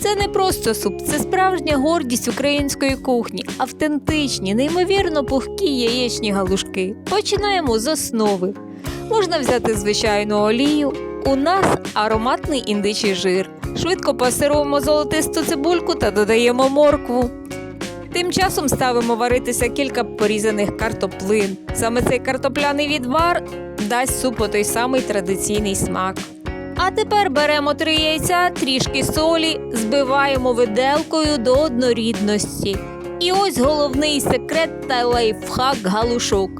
Це не просто суп, це справжня гордість української кухні, автентичні, неймовірно пухкі яєчні галушки. Починаємо з основи. Можна взяти звичайну олію. У нас ароматний індичий жир. Швидко пасируємо золотисту цибульку та додаємо моркву. Тим часом ставимо варитися кілька порізаних картоплин. Саме цей картопляний відвар дасть супу той самий традиційний смак. А тепер беремо три яйця, трішки солі, збиваємо виделкою до однорідності. І ось головний секрет та лайфхак галушок.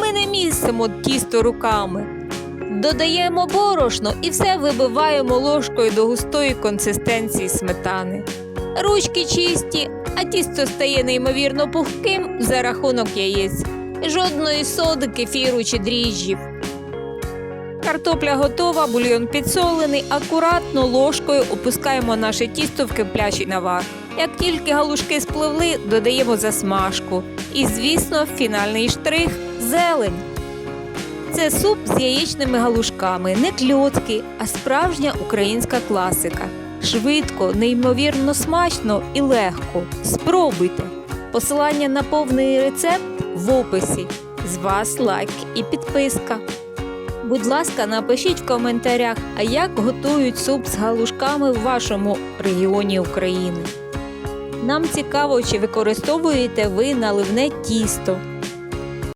Ми не місимо тісто руками. Додаємо борошно і все вибиваємо ложкою до густої консистенції сметани. Ручки чисті, а тісто стає неймовірно пухким за рахунок яєць. Жодної соди, кефіру чи дріжджів. Картопля готова, бульйон підсолений. Акуратно ложкою опускаємо наше тісто в киплячий навар. Як тільки галушки спливли, додаємо засмажку. І, звісно, фінальний штрих зелень. Це суп з яєчними галушками, не кльоцки, а справжня українська класика. Швидко, неймовірно смачно і легко. Спробуйте. Посилання на повний рецепт в описі. З вас лайк і підписка. Будь ласка, напишіть в коментарях, а як готують суп з галушками в вашому регіоні України. Нам цікаво, чи використовуєте ви наливне тісто,